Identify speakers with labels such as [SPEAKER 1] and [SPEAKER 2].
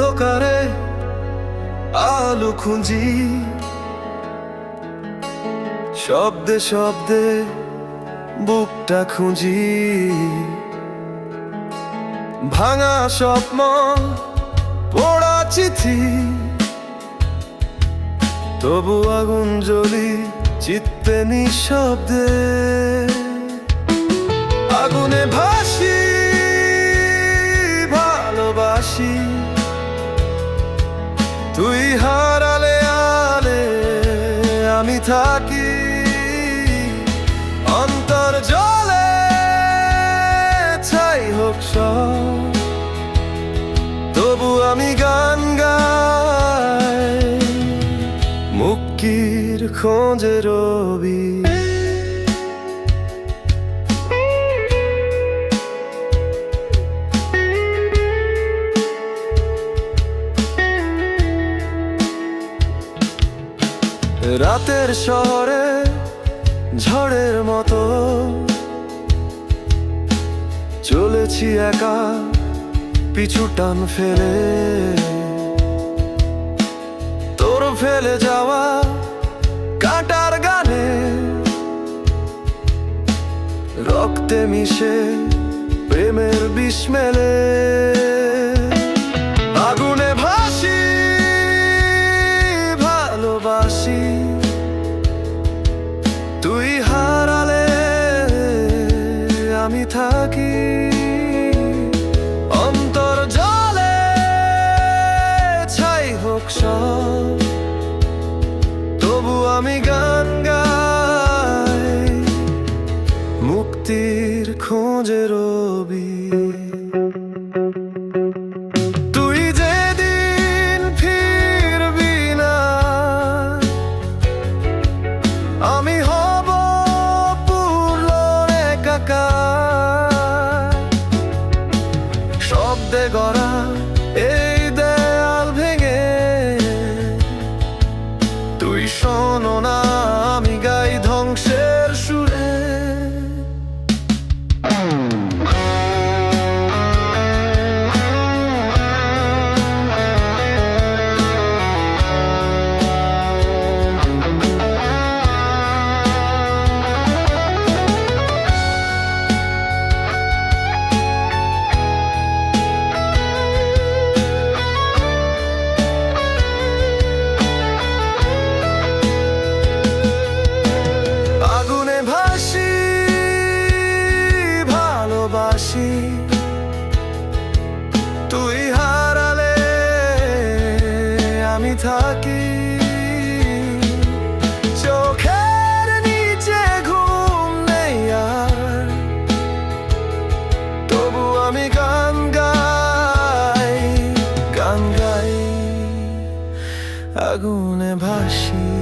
[SPEAKER 1] অন্ধকারে আলো খুঁজি। শব্দে শব্দে বুকটা খুঁজি। ভাঙা স্বপ্ন, পোড়া চিঠি। তবু আগুন জ্বলি চিত্তে নিঃশব্দে। আগুনে ভাই তুই হারালে আলে আমি থাকি অন্তর জলে, ছাই হোক তবু আমি গান গাই, মুক্তির খোঁজে রবি। রাতের শহরে ঝড়ের মতো। চলেছি একা, পিছু টান ফেলে। তোর ফেলে যাওয়া কাটার গানে। রক্তে মিশে প্রেমের বিস্মেলে আগুনে তুই গড়া এই থাকি। চোখের নিচে ঘুম নেই আর। তবু আমি গান গাই গান গাই আগুনে ভাসি।